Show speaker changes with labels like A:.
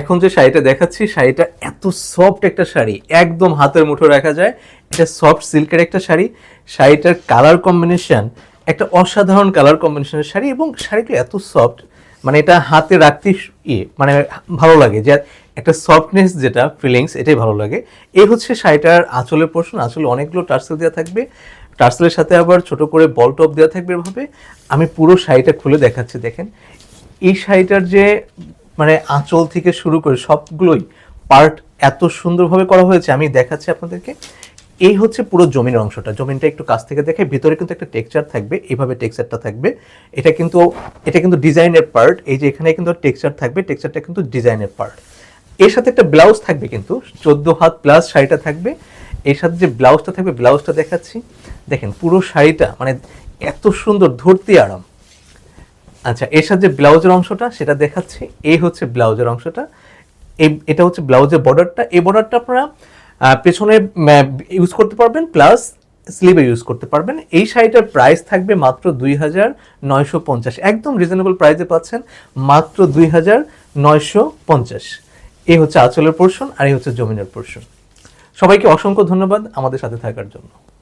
A: এখন যে শাড়িটা দেখাচ্ছি, শাড়িটা এত সফট একটা শাড়ি। একদম হাতের মুঠো রাখা যায়। এটা সফট সিল্কের একটা শাড়ি। শাড়িটার কালার কম্বিনেশন একটা অসাধারণ কালার কম্বিনেশনের শাড়ি এবং শাড়িটা এত সফট মানে এটা হাতে রাখতে ইয়ে মানে ভালো লাগে। যে একটা সফটনেস যেটা ফিলিংস এটাই ভালো লাগে। এই হচ্ছে শাড়িটার আঁচলের পোর্শন আঁচলে অনেকগুলো টার্সেল দেওয়া থাকবে। টার্সেলের সাথে আবার ছোট করে বল টপ দেওয়া থাকবে এভাবে। আমি পুরো শাড়িটা খুলে দেখাচ্ছি, দেখেন। এই শাড়িটার যে মানে আঁচল থেকে শুরু করে সবগুলোই পার্ট এত সুন্দরভাবে করা হয়েছে, আমি দেখাচ্ছি আপনাদেরকে। এই হচ্ছে পুরো জমির অংশটা। জমিনটা একটু কাছ থেকে দেখে, ভিতরে কিন্তু একটা টেক্সচার থাকবে এইভাবে টেক্সচারটা থাকবে। এটা কিন্তু এটা কিন্তু ডিজাইনের পার্ট এই যে এখানে কিন্তু টেক্সচার থাকবে টেক্সচারটা কিন্তু ডিজাইনের পার্ট এর সাথে একটা ব্লাউজ থাকবে কিন্তু, চোদ্দ হাত প্লাস শাড়িটা থাকবে। এর সাথে যে ব্লাউজটা থাকবে ব্লাউজটা দেখাচ্ছি। দেখেন পুরো শাড়িটা মানে এত সুন্দর, ধরতে আরাম। আচ্ছা এর সাথে ব্লাউজের অংশটা সেটা দেখাচ্ছি। এই হচ্ছে ব্লাউজের অংশটা। এই, এটা হচ্ছে ব্লাউজের বর্ডারটা এই বর্ডারটা আপনারা পেছনে ইউজ করতে পারবেন প্লাস স্লিভে ইউজ করতে পারবেন। এই শাড়িটার প্রাইস থাকবে মাত্র দুই হাজার নয়শো পঞ্চাশ। একদম রিজনেবল প্রাইসে পাচ্ছেন মাত্র দুই হাজার নয়শো পঞ্চাশ। এই হচ্ছে আঁচলের পোর্শন আর এই হচ্ছে জমিনের পোর্শন সবাইকে অসংখ্য ধন্যবাদ আমাদের সাথে থাকার জন্য।